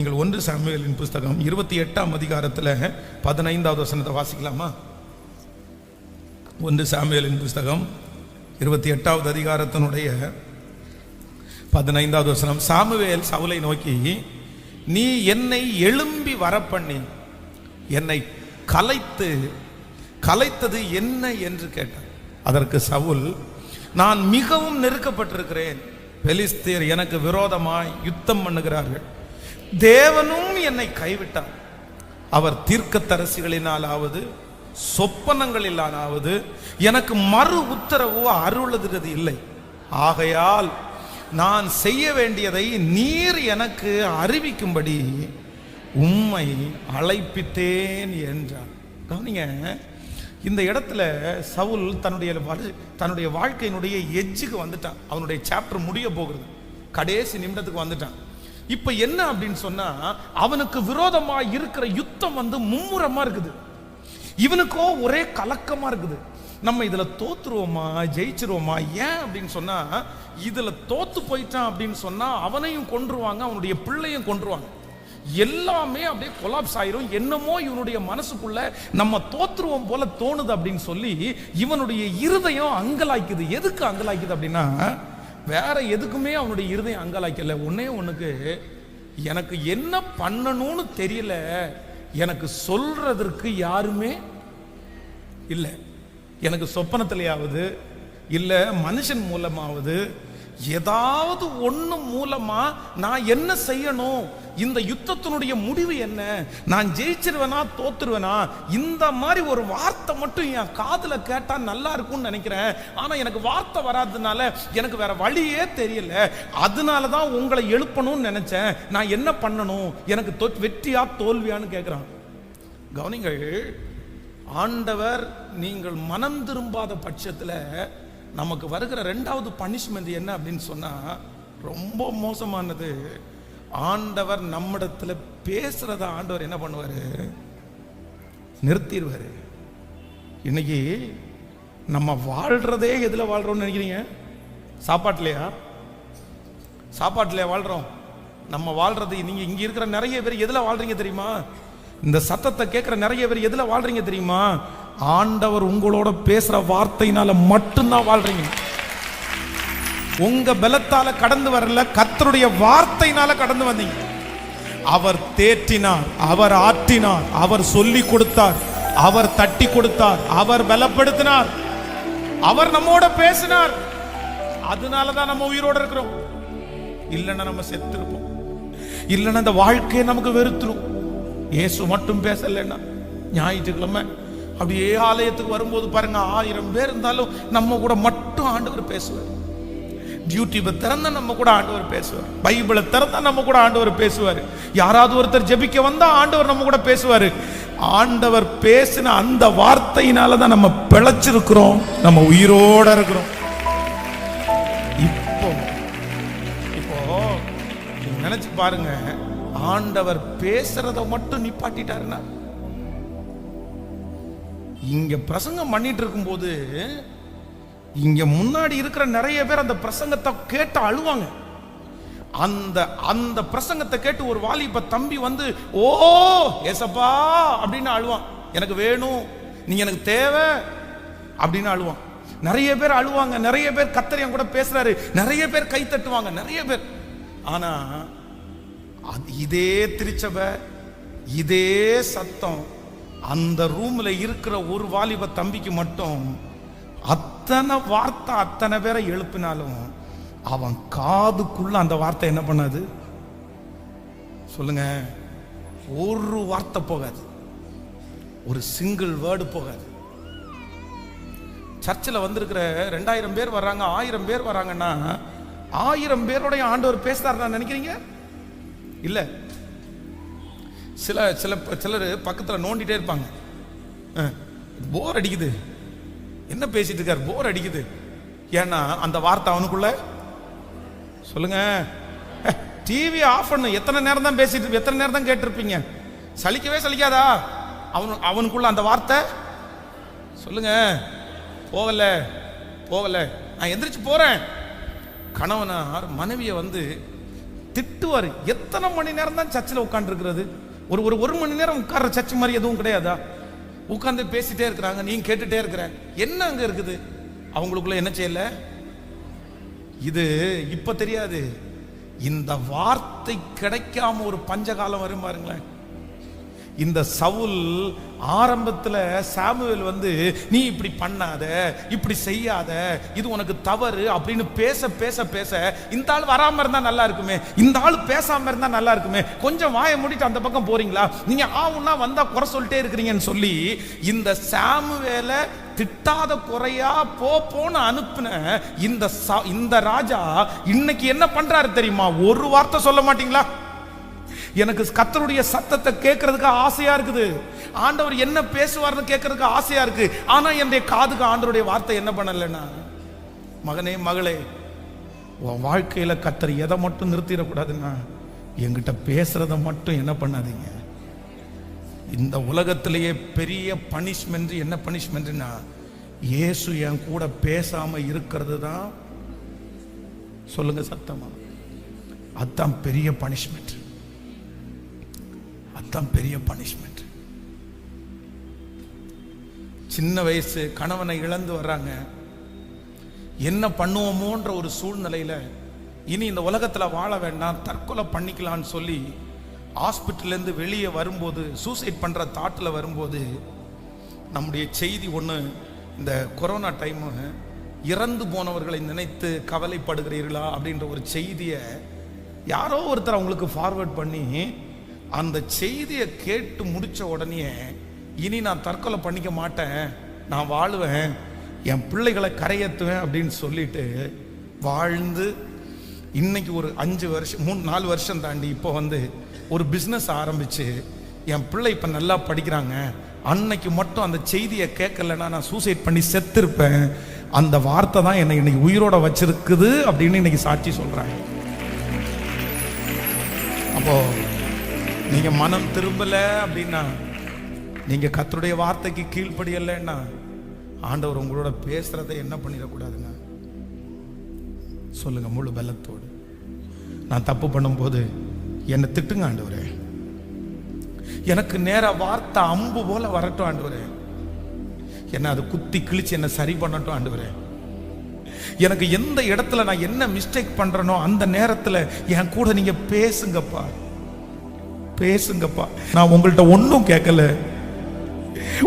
நீங்கள் ஒன்று சாமியலின் புஸ்தகம் இருபத்தி எட்டாம் அதிகாரத்தில் பதினைந்தாவது வசனத்தை வாசிக்கலாமா? ஒன்று சாமியலின் புஸ்தகம் இருபத்தி எட்டாவது அதிகாரத்தினுடைய பதினைந்தாவது வசனம் சாமுவேல் சவுலை நோக்கி நீ என்னை எழும்பி வரப்பண்ணி என்னை கலைத்து கலைத்தது என்ன என்று கேட்டான். அதற்கு சவுல் நான் மிகவும் நெருக்கப்பட்டிருக்கிறேன். பெலிஸ்தீர் எனக்கு விரோதமாய் யுத்தம் பண்ணுகிறார்கள். தேவனும் என்னை கைவிட்டார். அவர் தீர்க்கத்தரசிகளினாலாவது சொப்பனங்களிலானாவது எனக்கு மறு உத்தரவோ அருளுகிறது இல்லை. ஆகையால் நான் செய்ய வேண்டியதை நீர் எனக்கு அறிவிக்கும்படி உம்மை அழைப்பித்தேன் என்றார். கவனிங்க இந்த இடத்துல சவுல் தன்னுடைய தன்னுடைய வாழ்க்கையினுடைய எஜ்ஜுக்கு வந்துட்டான். அவனுடைய சாப்டர் முடிய போகிறது. கடைசி நிமிடத்துக்கு வந்துட்டான். இப்ப என்ன அப்படின்னு சொன்னா அவனுக்கு விரோதமா இருக்கிற யுத்தம் வந்து மும்முரமா இருக்குது. இவனுக்கோ ஒரே கலக்கமா இருக்குது. நம்ம இதுல தோத்துருவோமா? ஜெயிச்சிருவோமா? ஏன் அப்படின்னு சொன்னா இதுல தோத்து போயிட்டான் அப்படின்னு சொன்னா அவனையும் கொன்றுவாங்க அவனுடைய பிள்ளையும் கொன்றுவாங்க. எல்லாமே அப்படியே கொலாப்ஸ் ஆயிரும். என்னமோ இவனுடைய மனசுக்குள்ள நம்ம தோத்துருவோம் போல தோணுது அப்படின்னு சொல்லி இவனுடைய இருதயம் அங்கலாய்க்குது. எதுக்கு அங்கலாய்க்குது அப்படின்னா வேற எதுக்குமே அவனுடைய இருதயம் அங்கலாய்க்கல. ஒன்னே ஒண்ணுக்கு எனக்கு என்ன பண்ணணும்னு தெரியல. எனக்கு சொல்றதற்கு யாருமே இல்லை. எனக்கு சொப்பனத்திலேயாவது இல்லை மனுஷன் மூலமாவது ஏதாவது ஒன்று மூலமா நான் என்ன செய்யணும்? இந்த யுத்தத்தினுடைய முடிவு என்ன? நான் ஜெயிச்சிருவேனா தோத்துருவேனா? இந்த மாதிரி ஒரு வார்த்தை மட்டும் என் காதில் கேட்டால் நல்லா இருக்கும்னு நினைக்கிறேன். ஆனால் எனக்கு வார்த்தை வராததுனால எனக்கு வேற வழியே தெரியல. அதனால தான் உங்களை எழுப்பணும்னு நினைச்சேன். நான் என்ன பண்ணணும்? எனக்கு தொ- வெற்றியா தோல்வியான்னு கேட்குறான் கவனிங்கள் ஆண்டவர் நீங்கள் மனம் திரும்பாத பட்சத்தில் நமக்கு வருகிற ரெண்டாவது பனிஷ்மெண்ட் என்ன அப்படின்னு சொன்னால் ரொம்ப மோசமானது. ஆண்டவர் நம்மிடத்துல பேசுறத ஆண்டவர் என்ன பண்ணுவார்? நிறுத்திடுவார். இன்னைக்கு நம்ம வாழ்றதே எதில் வாழ்றோம்னு நினைக்கிறீங்க? சாப்பாட்டுலையா? சாப்பாட்டுலையா வாழ்றோம்? நம்ம வாழ்றது நீங்கள் இங்கே இருக்கிற நிறைய பேர் எதில் வாழ்றீங்க தெரியுமா? இந்த சத்தத்தை கேட்குற நிறைய பேர் எதில் வாழ்றீங்க தெரியுமா? ஆண்டவர் உங்களோட பேசுகிற வார்த்தையினால மட்டும்தான் வாழ்றீங்க. உங்க பலத்தால கடந்து வரல கத்தருடைய வார்த்தையினால கடந்து வந்தீங்க. அவர் தேற்றினார் அவர் ஆற்றினார் அவர் சொல்லி கொடுத்தார் அவர் தட்டி கொடுத்தார் அவர் பலப்படுத்தினார் அவர் நம்மோட பேசினார். அதனால தான் நம்ம உயிரோட இருக்கிறோம். இல்லைன்னா நம்ம செத்துருப்போம். இல்லைன்னா இந்த வாழ்க்கையை நமக்கு வெறுத்துரும். இயேசு மட்டும் பேசலைன்னா ஞாயிற்றுக்கிழமை அப்படியே ஆலயத்துக்கு வரும்போது பாருங்க ஆயிரம் பேர் இருந்தாலும் நம்ம கூட மட்டும் ஆண்டவர் பேசுவார். யூடியூபை திறந்தா நம்ம கூட ஆண்டவர் பேசுவார். பைபிளை திறந்தா நம்ம கூட ஆண்டவர் பேசுவார். யாராவது ஒருத்தர் ஜெபிக்க வந்தா ஆண்டவர் நம்ம கூட பேசுவார். ஆண்டவர் பேசின அந்த வார்த்தையினால தான் நம்ம பிழைச்சிருக்கிறோம். நம்ம உயிரோட இருக்கிறோம். இப்போ இப்போ நினைச்சு பாருங்க. ஆண்டவர் பேசுறத மட்டும் நிப்பாட்டிட்டாருன்னா இங்க பிரசங்கம் பண்ணிட்டு இருக்கும்போது இங்க முன்னாடி இருக்கிற நிறைய பேர் அந்த பிரசங்கத்தை கேட்டு அழுவாங்க. அந்த அந்த பிரசங்கத்தை கேட்டு ஒரு வாலிப தம்பி வந்து ஓ ஏசப்பா அப்படின்னு அழுவான். எனக்கு வேணும் நீங்க எனக்கு தேவை அப்படின்னு அழுவான். நிறைய பேர் அழுவாங்க நிறைய பேர் கத்தரியம் கூட பேசுறாரு நிறைய பேர் கை தட்டுவாங்க நிறைய பேர். ஆனா அது- இதே திருச்சபை இதே சத்தம் அந்த ரூம்ல இருக்கிற ஒரு வாலிப தம்பிக்கு மட்டும் அத்தனை வார்த்தை அத்தனை பேரை எழுப்பினாலும் அவன் காதுக்குள்ள அந்த வார்த்தை என்ன பண்ணாது? சொல்லுங்க. ஒரு வார்த்தை போகாது. ஒரு சிங்கிள் வேர்டு போகாது. சர்ச்சில் வந்திருக்கிற ரெண்டாயிரம் பேர் வர்றாங்க ஆயிரம் பேர் வர்றாங்கன்னா ஆயிரம் பேருடைய ஆண்டவர் பேசுறாருன்னு நினைக்கிறீங்க? இல்லை. சில சில சிலர் பக்கத்தில் நோண்டிட்டே இருப்பாங்க. போர் அடிக்குது. என்ன பேசிட்டு இருக்கார்? போர் அடிக்குது. ஏன்னா அந்த வார்த்தை அவனுக்குள்ள? சொல்லுங்க. டிவி ஆஃப் பண்ணு. எத்தனை நேரம் தான் பேசிட்டு எத்தனை நேரம் தான் கேட்டிருப்பீங்க? சலிக்கவே சலிக்காதா? அவனு அவனுக்குள்ள அந்த வார்த்தை? சொல்லுங்க. போகல போகல. நான் எந்திரிச்சு போறேன். கணவனார் மனைவியை வந்து திட்டுவார். எத்தனை மணி நேரம் தான் சர்ச்சில் உட்காந்துருக்கிறது ஒரு ஒரு ஒரு மணி நேரம் உட்கார்ற சர்ச் மாதிரி எதுவும் கிடையாதா? உட்காந்து பேசிட்டே இருக்கிறாங்க நீங்க கேட்டுட்டே இருக்கிற. என்ன அங்க இருக்குது? அவங்களுக்குள்ள என்ன செய்யல இது இப்ப தெரியாது. இந்த வார்த்தை கிடைக்காம ஒரு பஞ்சகாலம் வரும் பாருங்களேன். இந்த சவுல் ஆரம்பத்துல சாமுவேல் வந்து நீ இப்படி பண்ணாத இப்படி செய்யாத இது உனக்கு தவறு அப்படின்னு பேச பேச பேச இந்த ஆள் வராம இருந்தா நல்லா இருக்குமே இந்த ஆள் பேசாம இருந்தா நல்லா இருக்குமே கொஞ்சம் வாயை முடிட்டு அந்த பக்கம் போறீங்களா? நீங்க ஆவுன்னா வந்தா குறை சொல்லிட்டே இருக்கிறீங்கன்னு சொல்லி இந்த சாமுவேல திட்டாத குறையா போ போன்னு அனுப்புன இந்த இந்த ராஜா இன்னைக்கு என்ன பண்றாரு தெரியுமா? ஒரு வார்த்தை சொல்ல மாட்டீங்களா? எனக்கு கத்தருடைய சத்தத்தை கேட்கறதுக்கு ஆசையா இருக்குது. ஆண்டவர் என்ன பேசுவார்னு கேட்கறதுக்கு ஆசையா இருக்கு. ஆனா என்னுடைய காதுக்கு ஆண்டவருடைய வார்த்தை என்ன பண்ணலைன்னா மகனே மகளே உன் வாழ்க்கையில கத்தர் எதை மட்டும் நிறுத்திடக்கூடாதுன்னா என்கிட்ட பேசுறத மட்டும் என்ன பண்ணாதீங்க. இந்த உலகத்திலேயே பெரிய பனிஷ்மெண்ட் என்ன பனிஷ்மெண்ட்னா இயேசு என் கூட பேசாம இருக்கிறது தான் சொல்லுங்க சத்தமா. அதுதான் பெரிய பனிஷ்மெண்ட் தான் பெரிய பனிஷ்மெண்ட் சின்ன வயசு கணவனை இழந்து வர்றாங்க. என்ன பண்ணுவோமோன்ற ஒரு சூழ்நிலையில இனி இந்த உலகத்தில் வாழ வேண்டாம் தற்கொலை பண்ணிக்கலாம்னு சொல்லி ஹாஸ்பிட்டல்லேருந்து வெளியே வரும்போது சூசைட் பண்ணுற தாட்டில் வரும்போது நம்முடைய செய்தி ஒன்று இந்த கொரோனா டைமு இறந்து போனவர்களை நினைத்து கவலைப்படுகிறீர்களா அப்படின்ற ஒரு செய்தியை யாரோ ஒருத்தர் அவங்களுக்கு ஃபார்வர்ட் பண்ணி அந்த செய்தியை கேட்டு முடிச்ச உடனே இனி நான் தற்கொலை பண்ணிக்க மாட்டேன் நான் வாழ்வேன் என் பிள்ளைகளை கரையேற்றுவேன் அப்படின்னு சொல்லிட்டு வாழ்ந்து இன்னைக்கு ஒரு அஞ்சு வருஷம் மூணு நாலு வருஷம் தாண்டி இப்போ வந்து ஒரு பிஸ்னஸ் ஆரம்பிச்சு என் பிள்ளை இப்போ நல்லா படிக்கிறாங்க அன்னைக்கு மட்டும் அந்த செய்தியை கேட்கலன்னா நான் சூசைட் பண்ணி செத்துருப்பேன். அந்த வார்த்தை தான் என்னை இன்னைக்கு உயிரோட வச்சிருக்குது அப்படின்னு இன்னைக்கு சாட்சி சொல்கிறாங்க அப்போது நீங்க மனம் திரும்பல அப்படின்னா நீங்க கத்தருடைய வார்த்தைக்கு கீழ்ப்படியலைன்னா ஆண்டவர் உங்களோட பேசுறதை என்ன பண்ணிடக்கூடாதுங்க? சொல்லுங்க முழு பலத்தோடு. நான் தப்பு பண்ணும்போது என்னை திட்டுங்க ஆண்டவரே. எனக்கு நேர வார்த்தை அம்பு போல வரட்டும் ஆண்டவரே. என்ன அது குத்தி கிழிச்சு என்ன சரி பண்ணட்டும் ஆண்டவரே. எனக்கு எந்த இடத்துல நான் என்ன மிஸ்டேக் பண்றேனோ அந்த நேரத்துல என் கூட நீங்க பேசுங்கப்பா. பேசுங்கப்பா. நான் உங்கள்கிட்ட ஒன்றும் கேட்கல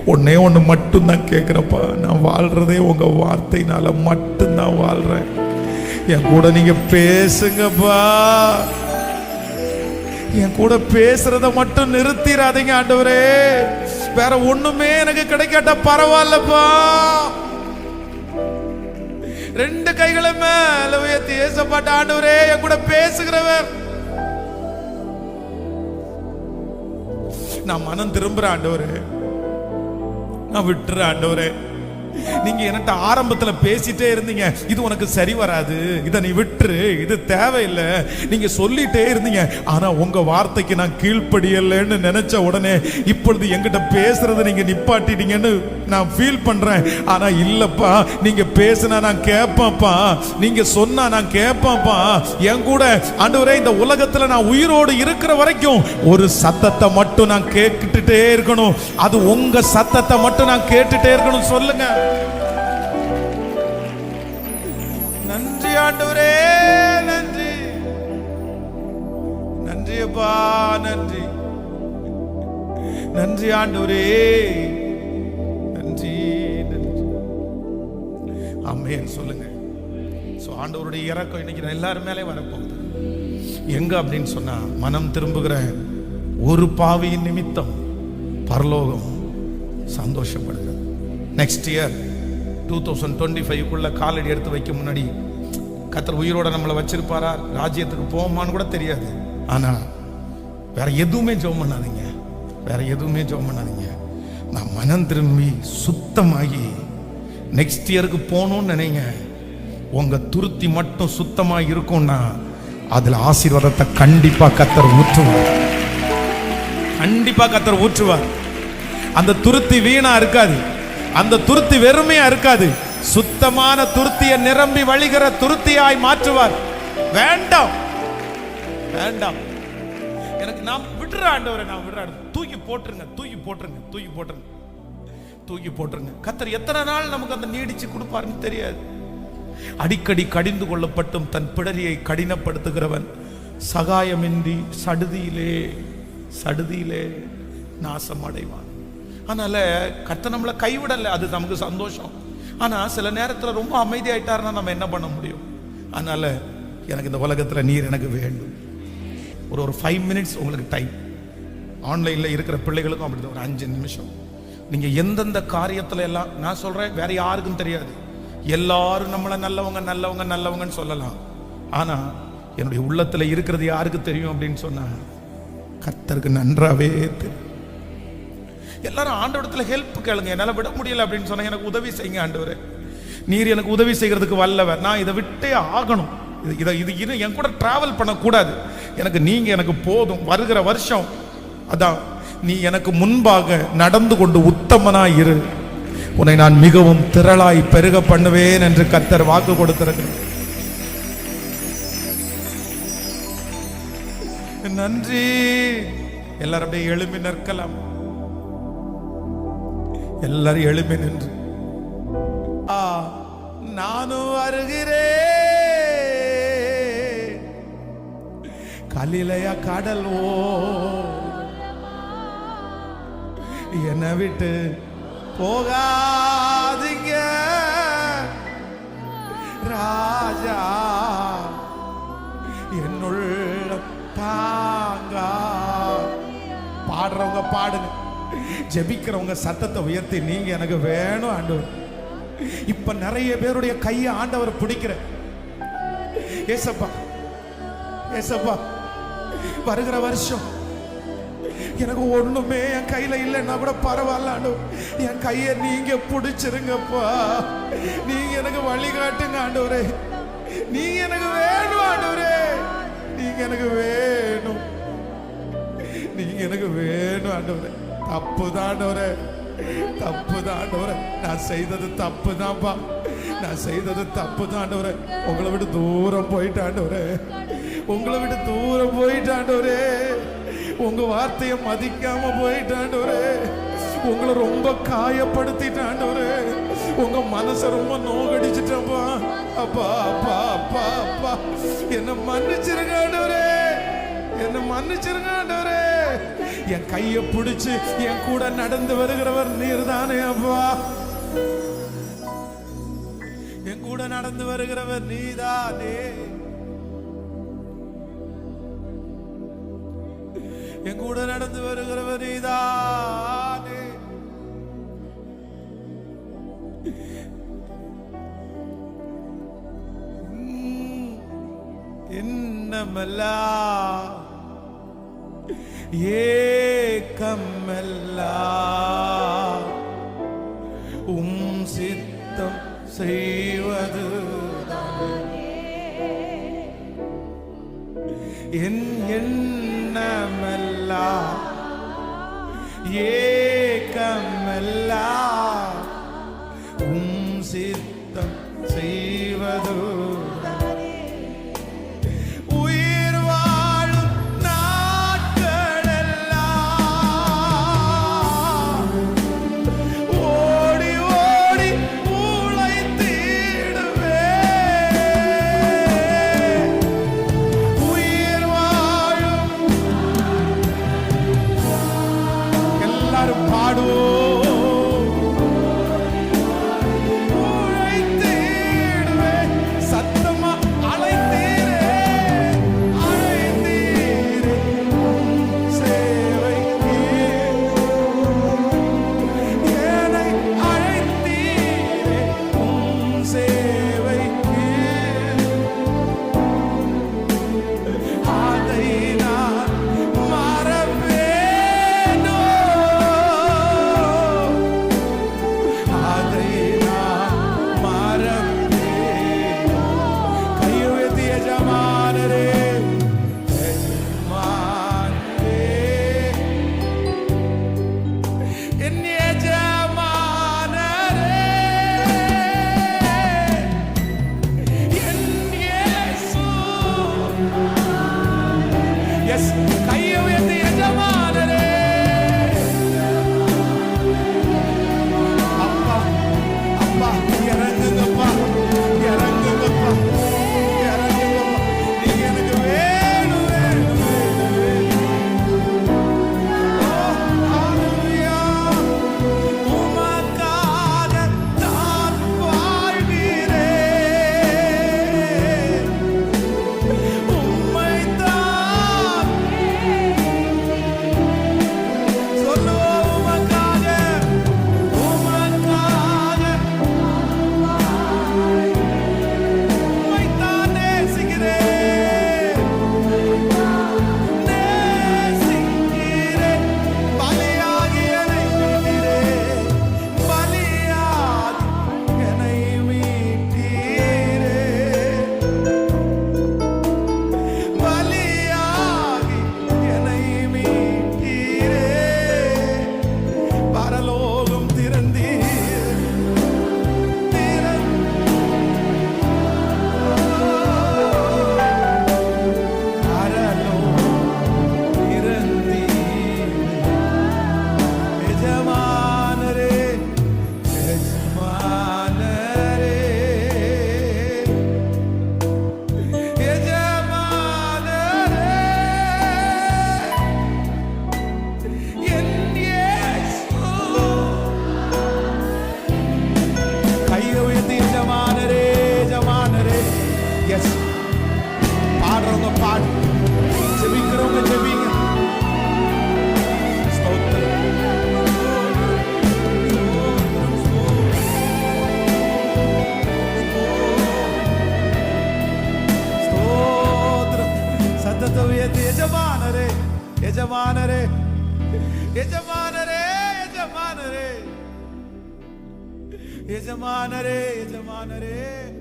ஒன்னே ஒன்று மட்டும்தான் கேட்குறப்பா நான் வாழ்றதே உங்கள் வார்த்தையினால மட்டும்தான் வாழ்கிறேன் என் கூட நீங்கள் பேசுங்கப்பா. என் கூட பேசுறத மட்டும் நிறுத்திடாதீங்க ஆண்டவரே. வேற ஒண்ணுமே எனக்கு கிடைக்காட்டா பரவாயில்லப்பா. ரெண்டு கைகளுமே உயர்த்தி ஏசப்பாட்ட ஆண்டவரே என் கூட பேசுகிறவர். நான் மனம் திரும்புற ஆண்டவரே. நான் விட்டுற ஆண்டவரே. நீங்க என்கிட்ட ஆரம்பத்துல பேசிட்டே இருந்தீங்க. இது உனக்கு சரி வராது. இதை நீ விட்டுரு. இது தேவையில்லை. நீங்க சொல்லிட்டே இருந்தீங்க. ஆனா உங்க வார்த்தைக்கு நான் கீழ்ப்படியலைன்னு நினைச்ச உடனே இப்பொழுது என்கிட்ட பேசுறதை நீங்க நிப்பாட்டிட்டீங்கன்னு நான் ஃபீல் பண்றேன். ஆனா இல்லப்பா நீங்க பேசினா நான் கேட்பேன்ப்பா. நீங்க சொன்னா நான் கேட்பேன்ப்பா. என் கூட ஆண்டவரே இந்த உலகத்துல நான் உயிரோடு இருக்கிற வரைக்கும் ஒரு சத்தத்தை மட்டும் நான் கேட்டுட்டே இருக்கணும். அது உங்க சத்தத்தை மட்டும் நான் கேட்டுட்டே இருக்கணும். சொல்லுங்க. நன்றி ஆண்டவரே நன்றி. நன்றி அப்பா நன்றி. நன்றி ஆண்டவரே. நன்றி நன்றி. அம்மையன் சொல்லுங்க. ஸோ ஆண்டவருடைய இறக்கம் இன்னைக்கு எல்லாரும் மேலே வரப்போகுது. எங்க அப்படின்னு சொன்னா மனம் திரும்புகிற ஒரு பாவியின் நிமித்தம் பரலோகம் சந்தோஷப்படுகிறது. Next year two thousand twenty ஃபைவ்க்குள்ள காலடி எடுத்து வைக்க முன்னாடி கத்தர் உயிரோட நம்மளை வச்சிருப்பாரா? ராஜ்யத்துக்கு போவோமான்னு கூட தெரியாது. ஆனால் வேற எதுவுமே ஜெபம் பண்ணாதீங்க. வேற எதுவுமே ஜெபம் பண்ணாதீங்க. நான் மனம் திரும்பி சுத்தமாகி நெக்ஸ்ட் இயருக்கு போகணும்னு நினைங்க. உங்க துருத்தி மட்டும் சுத்தமா இருக்கும்னா அதுல ஆசீர்வாதத்தை கண்டிப்பா கத்தர் ஊற்றுவார். கண்டிப்பா கத்தர் ஊற்றுவார். அந்த துருத்தி வீணா இருக்காது. அந்த துருத்தி வெறுமையா இருக்காது. சுத்தமான துருத்தியை நிரம்பி வழிகிற துருத்தியாய் மாற்றுவார். வேண்டாம். வேண்டாம். எனக்கு நான் விடுற ஆண்டவரை நான் விடுற தூக்கி போட்டுருங்க தூக்கி போட்டுருங்க தூக்கி போட்டுருங்க. தூக்கி போட்டுருங்க. கத்தர் எத்தனை நாள் நமக்கு அந்த நீடிச்சு கொடுப்பாருன்னு தெரியாது. அடிக்கடி கடிந்து கொள்ளப்பட்டும் தன் பிடரியை கடினப்படுத்துகிறவன். சகாயமின்றி சடுதியிலே சடுதியிலே நாசம் அடைவான் அதனால கர்த்தர் நம்மளை கைவிடலை. அது நமக்கு சந்தோஷம். ஆனால் சில நேரத்தில் ரொம்ப அமைதியாயிட்டாருன்னா நம்ம என்ன பண்ண முடியும்? அதனால எனக்கு இந்த உலகத்தில் நீர் எனக்கு வேண்டும். ஒரு ஒரு ஃபைவ் மினிட்ஸ் உங்களுக்கு டைம் ஆன்லைனில் இருக்கிற பிள்ளைகளுக்கும் அப்படி ஒரு அஞ்சு நிமிஷம். நீங்கள் எந்தெந்த காரியத்தில் எல்லாம் நான் சொல்கிறேன் வேற யாருக்கும் தெரியாது. எல்லாரும் நம்மளை நல்லவங்க நல்லவங்க நல்லவங்கன்னு சொல்லலாம். ஆனால் என்னுடைய உள்ளத்தில் இருக்கிறது யாருக்கு தெரியும் அப்படின்னு சொன்னால் கர்த்தருக்கு நன்றாவே தெரியும். எல்லாரும் ஆண்டவரத்தில் ஹெல்ப் கேளுங்க. என்னால் விட முடியல அப்படின்னு சொன்னால் எனக்கு உதவி செய்யுங்க ஆண்டவர். நீர் எனக்கு உதவி செய்கிறதுக்கு வல்லவர். நான் இதை விட்டே ஆகணும். இது இதை இது இது என் கூட ட்ராவல் பண்ணக்கூடாது. எனக்கு நீங்கள் எனக்கு போதும். வருகிற வருஷம் அதான் நீ எனக்கு முன்பாக நடந்து கொண்டு உத்தமனாய் இரு. உன்னை நான் மிகவும் திரளாய் பெருக பண்ணுவேன் என்று கத்தர் வாக்கு கொடுத்திருக்கிறேன் நன்றி. எல்லாரும் அப்படியே எழும்பி நிற்கலாம். எல்லாரும் எழும்பி நின்று. ஆ நானும் வருகிறேன் கலிலைய கடல் ஓ. என்னை விட்டு போகாதீங்க. ராஜா என்னுள்ள தாங்கா. பாடுறவங்க பாடுங்க. ஜெபிக்கிறவங்க சத்தத்தை உயர்த்தி நீங்க எனக்கு வேணும் ஆண்டவர். இப்ப நிறைய பேருடைய கையை ஆண்டவர் பிடிக்கிற. ஏசப்பா ஏசப்பா வருகிற வருஷம் எனக்கு ஒண்ணுமே என் கையில இல்லைன்னா கூட பரவாயில்ல ஆண்டு என் கையை நீங்க பிடிச்சிருங்கப்பா. நீங்க எனக்கு வழிகாட்டுங்க ஆண்டவரே. நீங்க எனக்கு வேணும் ஆண்டவரே. நீங்க எனக்கு வேணும். நீங்க எனக்கு வேணும் ஆண்டவரே. தப்பு தான் தப்பு தான் நான் செய்தது தப்பு தான்ப்பா நான் செய்தது தப்பு தான் ஆண்டவரே உங்களை விட்டு தூரம் போயிட்டாண்டு ஆண்டவரே உங்களை விட்டு தூரம் போயிட்டு உங்க வார்த்தையை மதிக்காம போயிட்டாண்டு ஆண்டவரே உங்களை ரொம்ப காயப்படுத்திட்டாண்டவரே. உங்க மனசை ரொம்ப நோகடிச்சிட்டப்பா அப்பா அப்பா அப்பா அப்பா. என்ன மன்னிச்சிருங்க ஆண்டவரே. என்ன மன்னிச்சிருங்க என் கையை பிடிச்சு என் கூட நடந்து வருகிறவர் நீர் தானே அப்பா. என் கூட நடந்து வருகிறவர் நீதானே. என் கூட நடந்து வருகிறவர் நீதானே. உம், ஏ ഏകമല്ലാ. எஜமானரே எஜமானரே எஜமானரே. எஜமானரே எஜமானரே.